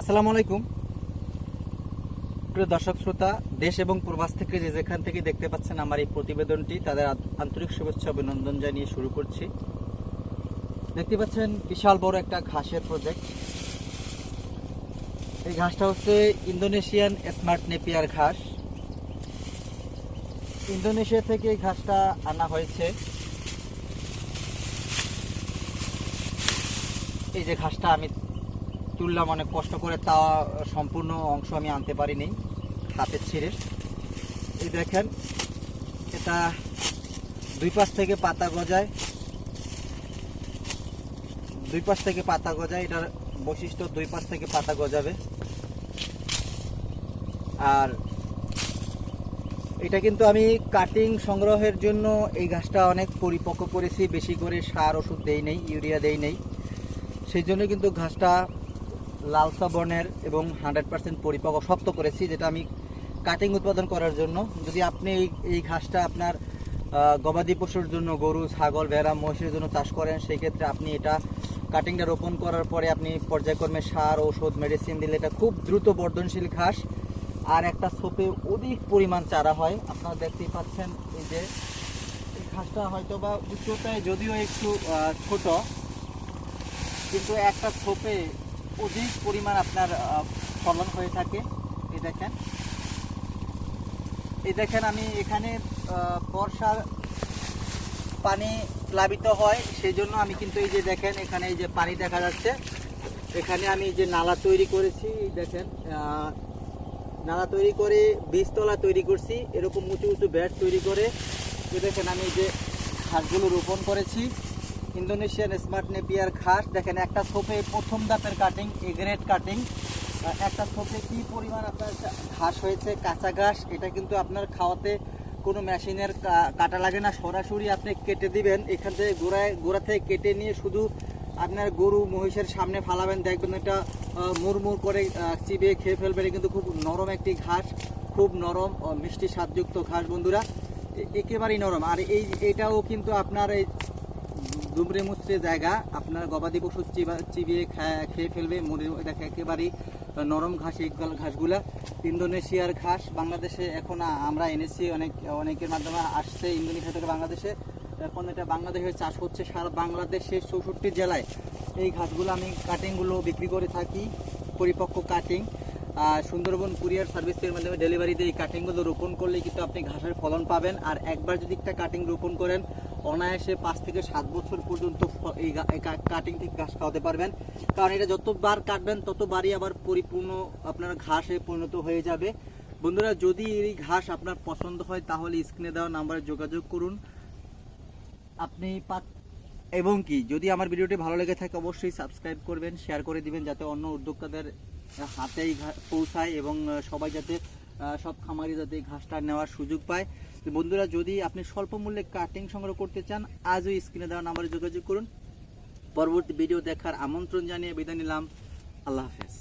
আসসালামু আলাইকুম। প্রিয় দর্শক, শ্রোতা, দেশ এবং প্রবাস থেকে যে যেখান থেকে দেখতে পাচ্ছেন আমার এই প্রতিবেদনটি, তাদের আন্তরিক শুভেচ্ছা, অভিনন্দন জানিয়ে শুরু করছি। দেখতে পাচ্ছেন, বিশাল বড় একটা ঘাসের প্রজেক্ট এই ঘাসটা হচ্ছে ইন্দোনেশিয়ান স্মার্ট নেপিয়ার ঘাস। ইন্দোনেশিয়া থেকে এই ঘাসটা আনা হয়েছে। এই যে ঘাসটা আমি তুললাম অনেক কষ্ট করে তা সম্পূর্ণ অংশ আমি আনতে পারিনি হাতে ছিঁড়ে। এই দেখেন, এটা দুই পাশ থেকে পাতা গজায়। দুই পাশ থেকে পাতা গজায়, এটার বৈশিষ্ট্য দুই পাশ থেকে পাতা গজাবে। আর এটা কিন্তু আমি কাটিং সংগ্রহের জন্য এই ঘাসটা অনেক পরিপক্ক করেছি, বেশি করে সার ওষুধ দেই নেই, ইউরিয়া দেই নেই। সেই জন্য কিন্তু ঘাসটা লালসা বর্ণের এবং হান্ড্রেড পার্সেন্ট পরিপক্ক শক্ত করেছি, যেটা আমি কাটিং উৎপাদন করার জন্য। যদি আপনি এই এই ঘাসটা আপনার গবাদি পশুর জন্য, গরু, ছাগল, ভেড়া, মহিষের জন্য চাষ করেন, সেই ক্ষেত্রে আপনি এটা কাটিংটা রোপণ করার পরে আপনি পর্যায়ক্রমে সার ওষুধ মেডিসিন দিলে এটা খুব দ্রুত বর্ধনশীল ঘাস। আর একটা ছোপে অধিক পরিমাণ চারা হয়। আপনারা দেখতেই পাচ্ছেন এই যে, এই ঘাসটা হয়তো বা উচ্চতায় যদিও একটু ছোট, কিন্তু একটা ছোপে অধিক পরিমাণ আপনার ফলন হয়ে থাকে। এই দেখেন। এই দেখেন আমি এখানে বর্ষার পানি প্লাবিত হয় সেই জন্য আমি কিন্তু এই যে দেখেন, এখানে এই যে পানি দেখা যাচ্ছে। এখানে আমি যে নালা তৈরি করেছি দেখেন নালা তৈরি করে, বীজতলা তৈরি করছি, এরকম উঁচু উঁচু ব্যাট তৈরি করে। দেখেন আমি যে ঘাসগুলো রোপণ করেছি। ইন্দোনেশিয়ান স্মার্ট নেপিয়ার ঘাস দেখেন, একটা ছোপে প্রথম দাঁতের কাটিং এ গ্রেড কাটিং একটা ছোপে কি পরিমাণ আপনার ঘাস হয়েছে, কাঁচা ঘাস, এটা কিন্তু আপনার খাওয়াতে কোনো মেশিনের কাটা লাগে না। সরাসরি আপনি কেটে দিবেন, এখান থেকে গোড়ায়, গোড়া থেকে কেটে নিয়ে শুধু আপনার গরু মহিষের সামনে ফালাবেন। দেখবেন এটা মুড়মুড় করে চিবিয়ে খেয়ে ফেলবেন। কিন্তু খুব নরম একটি ঘাস, খুব নরম মিষ্টি স্বাদযুক্ত ঘাস, বন্ধুরা। একেবারেই নরম। আর এই, এটাও কিন্তু আপনার এই দুমড়ে মুচড়ে জায়গা, আপনার গবাদি পশু চিবা- চিবিয়ে খেয়ে ফেলবে মুড়ে এটা একেবারেই নরম ঘাস, এই ঘাসগুলা। ইন্দোনেশিয়ার ঘাস বাংলাদেশে এখন আমরা এনেছি, অনেক অনেকের মাধ্যমে আসছে ইন্দোনেশিয়া থেকে বাংলাদেশে। এখন এটা বাংলাদেশে চাষ হচ্ছে সারা বাংলাদেশের চৌষট্টি জেলায়। এই ঘাসগুলো আমি কাটিংগুলো বিক্রি করে থাকি, পরিপক্ক কাটিং সুন্দরবন কুরিয়ার সার্ভিসের মাধ্যমে ডেলিভারিতে এই কাটিংগুলো রোপণ করলে কিন্তু আপনি ঘাসের ফলন পাবেন। আর একবার যদি একটা কাটিং রোপণ করেন অনায়াসে পাঁচ থেকে সাত বছর পর্যন্ত এই কাটিং থেকে ঘাস খাওয়াতে পারবেন। কারণ এটা যতবার কাটবেন, ততবারই আবার পরিপূর্ণ আপনার ঘাসে পরিণত হয়ে যাবে। বন্ধুরা, যদি এই ঘাস আপনার পছন্দ হয়, তাহলে স্ক্রিনে দেওয়া নাম্বারে যোগাযোগ করুন। আপনি পাত- এবং কি, যদি আমার ভিডিওটি ভালো লেগে থাকে, অবশ্যই সাবস্ক্রাইব করবেন শেয়ার করে দিবেন, যাতে অন্য উদ্যোক্তাদের হাতেই পৌঁছায় এবং সবাই যাতে সব খামারি যাতে ঘাসটা নেওয়ার সুযোগ পায়। বন্ধুরা, যদি আপনি স্বল্প মূল্যে কাটিং সংগ্রহ করতে চান আজও স্ক্রিনে দেওয়া নাম্বারে যোগাযোগ করুন। পরবর্তী ভিডিও দেখার আমন্ত্রণ জানিয়ে বিদায় নিলাম। আল্লাহ হাফেজ।